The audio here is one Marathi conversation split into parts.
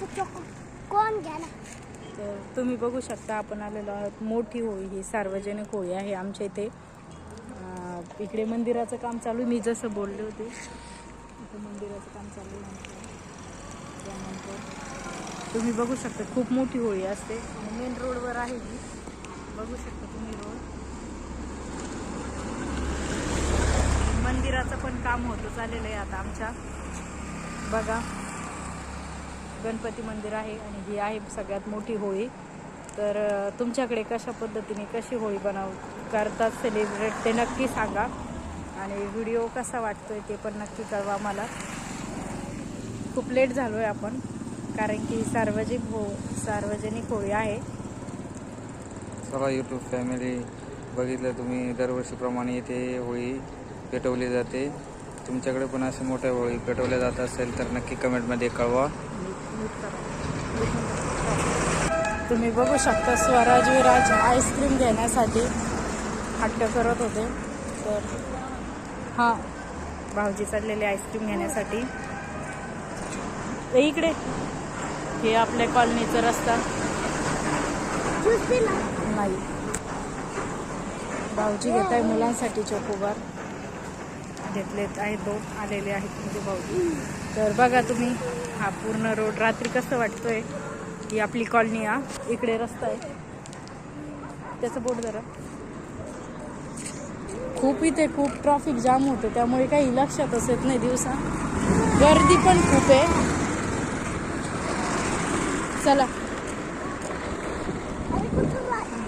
कोण घ्या ना तर तुम्ही बघू शकता आपण आलेलो आहोत. मोठी होळी ही सार्वजनिक होळी आहे आमच्या इथे. इकडे मंदिराचं काम चालू मी जसं बोलले होते इथे मंदिराचं काम चालू आहे त्यानंतर तुम्ही बघू शकता खूप मोठी होळी असते. मेन रोडवर आहे ही. बघू शकता तुम्ही रोड मंदिराचं पण काम होतं चाललेलं आहे आता आमच्या. बघा. गणपती मंदिर आहे आणि ही आहे सगळ्यात मोठी होळी. तर तुमच्याकडे कशा पद्धतीने कशी होळी बनव करतात सेलिब्रेट ते नक्की सांगा. आणि व्हिडिओ कसा वाटतोय ते पण नक्की कळवा मला. खूप लेट झालो आहे आपण कारण की सार्वजनिक हो सार्वजनिक होळी आहे. सगळा यूट्यूब फॅमिली बघितलं तुम्ही दरवर्षीप्रमाणे इथे होळी पेटवली जाते. तुमच्याकडे पण असे मोठ्या होळी पेटवल्या जात असेल तर नक्की कमेंटमध्ये कळवा. तुम्ही बघू शकता स्वराजविराज आईस्क्रीम घेण्यासाठी हट्ट करत होते. तर हां भाऊजी चाललेले आईस्क्रीम घेण्यासाठी. इकडे. हे आपल्या कॉलनीचा रस्ता. नाही. भाऊजी घेत आहे मुलांसाठी चोकोबार घेतलेत आहेत दोन आलेले आहेत म्हणजे भाऊजी. तर बघा तुम्ही हा पूर्ण रोड रात्री कसं वाटतोय ही आपली कॉलनी हा. इकडे रस्ता आहे. त्याचं बोट जरा. खूप इथे खूप ट्रॅफिक जाम होतं त्यामुळे काही लक्षातच येत नाही दिवसा. गर्दी पण खूप आहे. चला.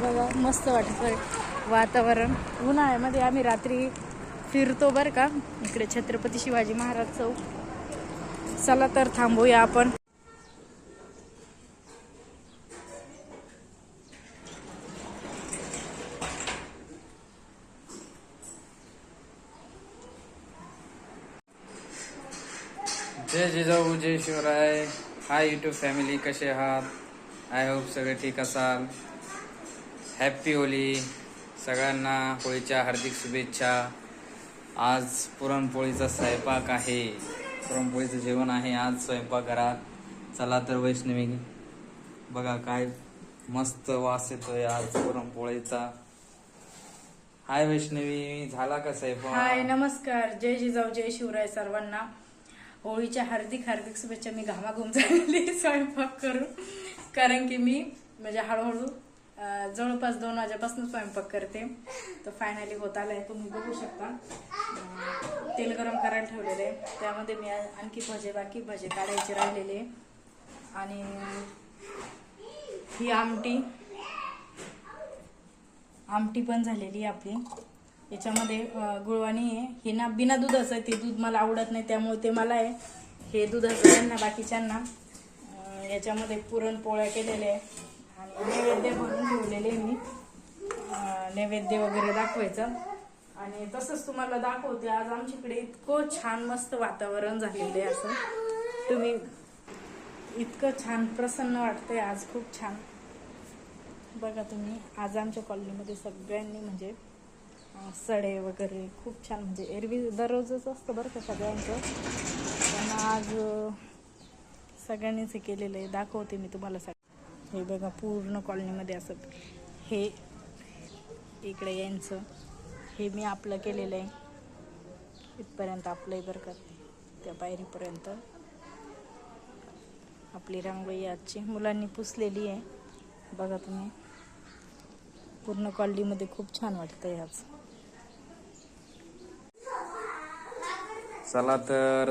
बघा मस्त वाटतं वातावरण. उन्हाळ्यामध्ये आम्ही रात्री फिरतो बरं का. इकडे छत्रपती शिवाजी महाराज चौक. चला तर थांबूया आपण. जय जिजाऊ जय शिवराय. हाय यूट्यूब फॅमिली कसे आहात? आय होप सगळे ठीक असाल. हॅप्पी होली. सगळ्यांना होळीच्या हार्दिक शुभेच्छा. आज पुरणपोळीचा स्वयंपाक आहे. पुरणपोळीचं जेवण आहे. आज स्वयंपाकघरात चला तर वैष्णवी. बघा काय मस्त वास येतोय आज पुरणपोळीचा. हाय वैष्णवी झाला का हाय स्वयंपाक नमस्कार. जय जिजाऊ जय शिवराय सर्वांना. होळीच्या हार्दिक हार्दिक शुभेच्छा. मी घामाघूम झालेली स्वयंपाक करू कारण की मी म्हणजे हळूहळू अं, जवळपास दोन वाजेपासून स्वयंपाक करते. तर फायनली होत आलाय. तुम्ही बघू शकता. अं, तेल गरम करायला ठेवलेलं. आहे त्यामध्ये मी आणखी भजे बाकी भजे काढायचे राहिलेले. आणि ही आमटी. आमटी पण झालेली आहे आपली. याच्यामध्ये गुळवाणी आहे हे. ना बिना दुधाचं आहे. ते दूध मला आवडत नाही त्यामुळे ते मला आहे. हे दुधाचं त्यांना बाकीच्यांना. याच्यामध्ये पुरणपोळ्या केलेल्या आहे. आणि नैवेद्य भरून ठेवलेले मी. नैवेद्य वगैरे दाखवायचं. आणि तसंच तुम्हाला दाखवते आज आमच्याकडे इतकं छान मस्त वातावरण झालेलं आहे असं. तुम्ही इतकं छान प्रसन्न वाटतंय आज खूप छान. बघा तुम्ही आज आमच्या कॉलनीमध्ये सगळ्यांनी म्हणजे सडे वगैरे खूप छान म्हणजे एरवी दररोजच असतं बरं का सगळ्यांचं. पण आज सगळ्यांनीच हे केलेलं आहे. दाखवते मी तुम्हाला सग हे बघा पूर्ण कॉलनीमध्ये असं हे इकडे यांचं. हे मी आपलं केलेलं आहे. इथपर्यंत आपलं आहे बरं का. त्या पायरीपर्यंत. आपली रांगोळी आजची मुलांनी पुसलेली आहे. बघा तुम्ही. पूर्ण कॉलनीमध्ये खूप छान वाटतंय आज. चला तर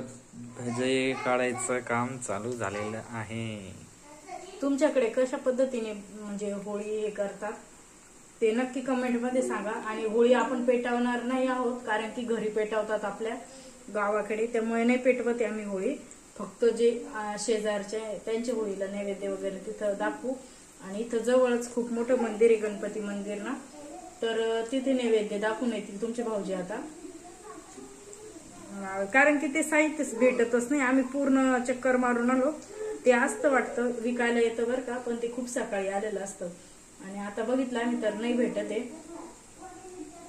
भजे काढायचं काम चालू झालेलं आहे. तुमच्याकडे कशा पद्धतीने म्हणजे होळी हे करतात? ते नक्की कमेंटमध्ये सांगा. आणि होळी आपण पेटवणार नाही आहोत कारण की घरी पेटवतात आपल्या गावाकडे. त्यामुळे नाही पेटवते आम्ही होळी. फक्त जे शेजारचे त्यांच्या होळीला नैवेद्य वगैरे तिथं दाखवू. आणि इथं जवळच खूप मोठं मंदिर आहे गणपती मंदिर ना तर तिथे नैवेद्य दाखवून येतील तुमचे भाऊजी आता. कारण की ते साहित्यच भेटतच नाही. आम्ही पूर्ण चक्कर मारून आलो. ते असतं वाटतं विकायला येतं बरं का पण ते खूप सकाळी आलेलं असतं. आणि आता बघितलं आम्ही तर नाही भेटत आहे.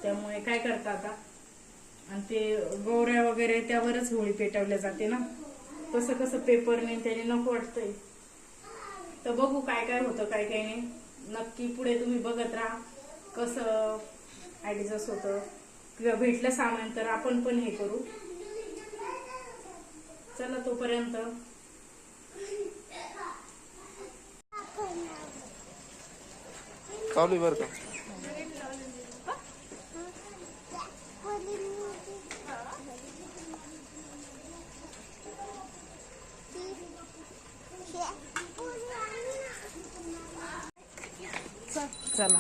त्यामुळे काय करता आता? आणि ते गौऱ्या वगैरे त्यावरच होळी पेटवल्या जाते ना? तसं कसं पेपरने त्याने नको वाटतंय. तर बघू काय काय होतं काय काय नाही. नक्की पुढे तुम्ही बघत राहा कसं ॲडजस्ट होतं. किंवा भेटलं सामान तर आपण पण हे करू. चला तोपर्यंत. चालू आहे बरं का. चला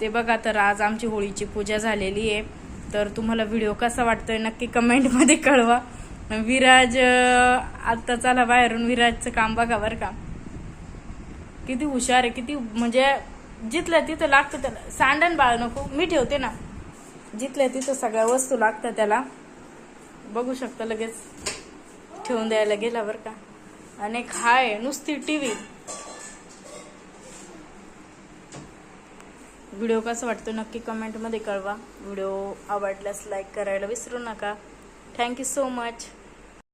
ते बघा तर आज आमची होळीची पूजा झालेली आहे. तर तुम्हाला व्हिडिओ कसा वाटतोय नक्की कमेंटमध्ये कळवा. विराज आता चला बाहेरून. विराजचं काम बघा बरं का. किती हुशार आहे किती म्हणजे जिथल्या तिथं लागतं त्याला. सांडण बाळ नको. मी ठेवते ना. जिथल्या तिथं सगळ्या वस्तू लागतात त्याला. बघू शकता लगेच. ठेवून द्यायला गेला बरं का. आणि एक हाय नुसती टीव्ही. व्हिडिओ कसा वाटतो नक्की कमेंटमध्ये कळवा. व्हिडिओ आवडल्यास लाईक करायला विसरू नका. Thank you so much